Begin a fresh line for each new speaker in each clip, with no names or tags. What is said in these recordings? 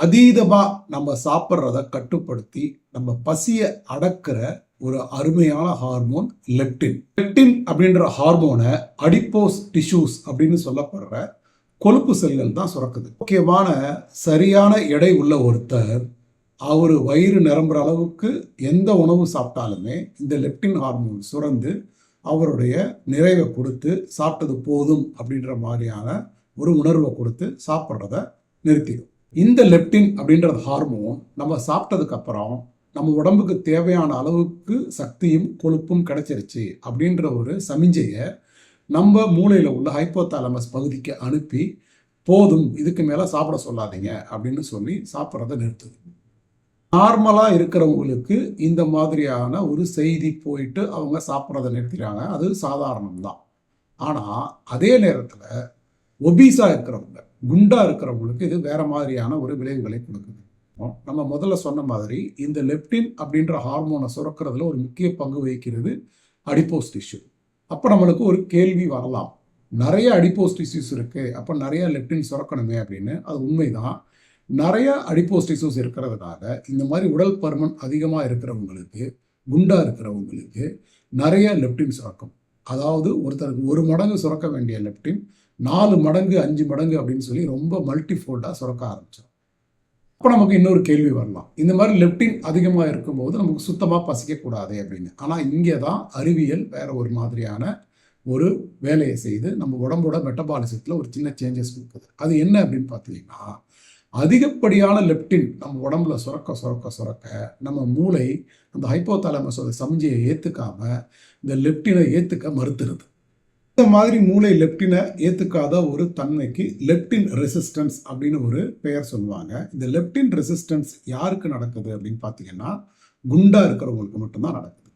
அதீதமாக நம்ம சாப்பிட்றத கட்டுப்படுத்தி நம்ம பசியை அடக்கிற ஒரு அருமையான ஹார்மோன் லெப்டின் லெப்டின் அப்படின்ற ஹார்மோனை அடிப்போஸ் டிஷ்யூஸ் அப்படின்னு சொல்லப்படுற கொழுப்பு செல்கள் தான் சுரக்குது. முக்கியமான சரியான எடை உள்ள ஒருத்தர் அவர் வயிறு நிரம்புற அளவுக்கு எந்த உணவு சாப்பிட்டாலுமே இந்த லெப்டின் ஹார்மோன் சுரந்து அவருடைய நிறைவை கொடுத்து சாப்பிட்டது போதும் அப்படின்ற மாதிரியான ஒரு உணர்வை கொடுத்து சாப்பிட்றத நிறுத்திடும். இந்த லெப்டின் அப்படின்ற ஹார்மோன் நம்ம சாப்பிட்டதுக்கப்புறம் நம்ம உடம்புக்கு தேவையான அளவுக்கு சக்தியும் கொழுப்பும் கிடைச்சிருச்சு அப்படின்ற ஒரு சமிஞ்சையை நம்ம மூளையில் உள்ள ஹைப்போதாலமஸ் பகுதிக்கு அனுப்பி போதும் இதுக்கு மேலே சாப்பிட சொல்லாதீங்க அப்படின்னு சொல்லி சாப்பிட்றத நிறுத்துது. நார்மலாக இருக்கிறவங்களுக்கு இந்த மாதிரியான ஒரு செய்தி போயிட்டு அவங்க சாப்பிட்றத நிறுத்திடுறாங்க. அது சாதாரணம் தான் ஆனால் அதே நேரத்தில் ஒபீஸாக இருக்கிறவங்க குண்டா இருக்கிறவங்களுக்கு இது வேற மாதிரியான ஒரு விளைவுகளை கொடுக்குது. நம்ம முதல்ல சொன்ன மாதிரி இந்த லெப்டின் அப்படின்ற ஹார்மோனை சுரக்கிறதுல ஒரு முக்கிய பங்கு வகிக்கிறது அடிப்போஸ் டிஷ்யூ அப்போ நம்மளுக்கு ஒரு கேள்வி வரலாம். நிறைய அடிப்போஸ் டிஷ்யூஸ் இருக்கு. அப்போ நிறைய லெப்டின் சுரக்கணுமே அப்படின்னு. அது உண்மைதான். நிறைய அடிப்போஸ் டிஷ்யூஸ் இருக்கிறதுனால இந்த மாதிரி உடல் பருமன் அதிகமாக இருக்கிறவங்களுக்கு குண்டா இருக்கிறவங்களுக்கு நிறைய லெப்டின் சுரக்கும். அதாவது ஒருத்தருக்கு ஒரு மடங்கு சுரக்க வேண்டிய லெப்டின் நாலு மடங்கு அஞ்சு மடங்கு அப்படின்னு சொல்லி ரொம்ப மல்டிஃபோல்டாக சுரக்க ஆரம்பிச்சிடும் அப்போ நமக்கு இன்னொரு கேள்வி வரலாம். இந்த மாதிரி லெப்டின் அதிகமாக இருக்கும்போது நமக்கு சுத்தமாக பசிக்கக்கூடாது அப்படின்னு. ஆனால் இங்கே தான் அறிவியல் வேறு ஒரு மாதிரியான ஒரு வேலையை செய்து நம்ம உடம்போட மெட்டபாலிசத்தில் ஒரு சின்ன சேஞ்சஸ் கொடுக்குது அது என்ன அப்படின்னு பார்த்தீங்கன்னா அதிகப்படியான லெப்டின் நம்ம உடம்புல சுரக்க சுரக்க சுரக்க நம்ம மூளை அந்த ஹைப்போதாலமஸோட சமிஞ்சையை ஏற்றுக்காம இந்த லெப்டினை ஏற்றுக்க மறுத்துருது. இந்த மாதிரி மூளை லெப்டினை ஏற்றுக்காத ஒரு தன்மைக்கு லெப்டின் ரெசிஸ்டன்ஸ் அப்படின்னு ஒரு பெயர் சொல்லுவாங்க. இந்த லெப்டின் ரெசிஸ்டன்ஸ் யாருக்கு நடக்குது அப்படின்னு பார்த்தீங்கன்னா குண்டா இருக்கிறவங்களுக்கு மட்டும்தான் நடக்குது.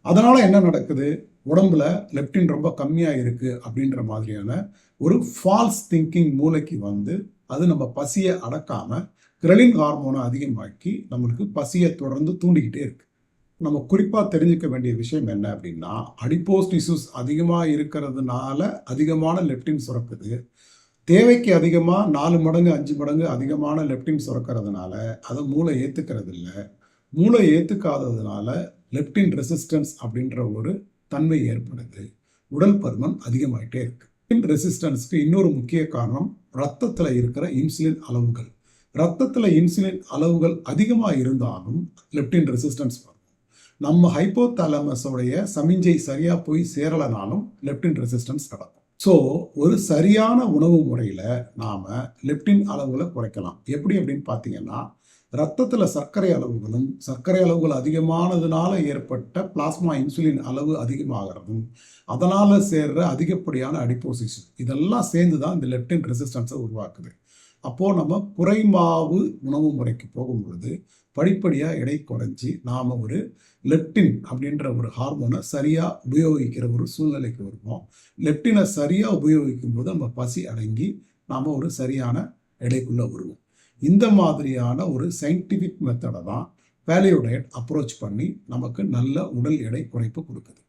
அதனால என்ன நடக்குது? உடம்புல லெப்டின் ரொம்ப கம்மியாக இருக்கு அப்படின்ற மாதிரியான ஒரு ஃபால்ஸ் திங்கிங் மூளைக்கு வந்து அது நம்ம பசியை அடக்காம கிரலின் ஹார்மோனை அதிகமாக்கி நம்மளுக்கு பசியை தொடர்ந்து தூண்டிக்கிட்டே இருக்கு. நம்ம குறிப்பாக தெரிஞ்சுக்க வேண்டிய விஷயம் என்ன அப்படின்னா அடிப்போஸ் டிஷ்யூஸ் அதிகமாக இருக்கிறதுனால அதிகமான லெப்டின் சுரக்குது. தேவைக்கு அதிகமாக நாலு மடங்கு அஞ்சு மடங்கு அதிகமான லெப்டின் சுரக்கிறதுனால அதை மூளை ஏற்றுக்கிறது இல்லை மூளை ஏற்றுக்காததுனால லெப்டின் ரெசிஸ்டன்ஸ் அப்படின்ற ஒரு தன்மை ஏற்படுது. உடல் பருமன் அதிகமாயிட்டே இருக்கு. லெப்டின் ரெசிஸ்டன்ஸ்க்கு இன்னொரு முக்கிய காரணம் ரத்தத்தில் இருக்கிற இன்சுலின் அளவுகள். ரத்தத்தில் இன்சுலின் அளவுகள் அதிகமாக இருந்தாலும் லெப்டின் ரெசிஸ்டன்ஸ் வரும் நம்ம ஹைப்போதாலமஸோடைய சமிஞ்சை சரியாக போய் சேரலைனாலும் லெப்டின் ரெசிஸ்டன்ஸ் நடக்கும். ஸோ ஒரு சரியான உணவு முறையில் நாம் லெப்டின் அளவுகளை குறைக்கலாம். எப்படி அப்படின்னு பார்த்தீங்கன்னா ரத்தத்தில் சர்க்கரை அளவுகளும் சர்க்கரை அளவுகள் அதிகமானதுனால ஏற்பட்ட பிளாஸ்மா இன்சுலின் அளவு அதிகமாகிறதும் அதனால் சேர்ற அதிகப்படியான அடிப்போசிஷன் இதெல்லாம் சேர்ந்து தான் இந்த லெப்டின் ரெசிஸ்டன்ஸை உருவாக்குது. அப்போது நம்ம குறைமாவு உணவு முறைக்கு போகும் பொழுது படிப்படியாக எடை குறைஞ்சி நாம் ஒரு லெப்டின் அப்படின்ற ஒரு ஹார்மோனை சரியாக உபயோகிக்கிற ஒரு சூழ்நிலைக்கு வருவோம். லெப்டினை சரியாக உபயோகிக்கும் போது நம்ம பசி அடங்கி நாம் ஒரு சரியான எடைக்குள்ளே வருவோம். இந்த மாதிரியான ஒரு சயின்டிஃபிக் மெத்தடை தான் வேலையோ டயட் அப்ரோச் பண்ணி நமக்கு நல்ல உடல் எடை குறைப்பு கொடுக்குது.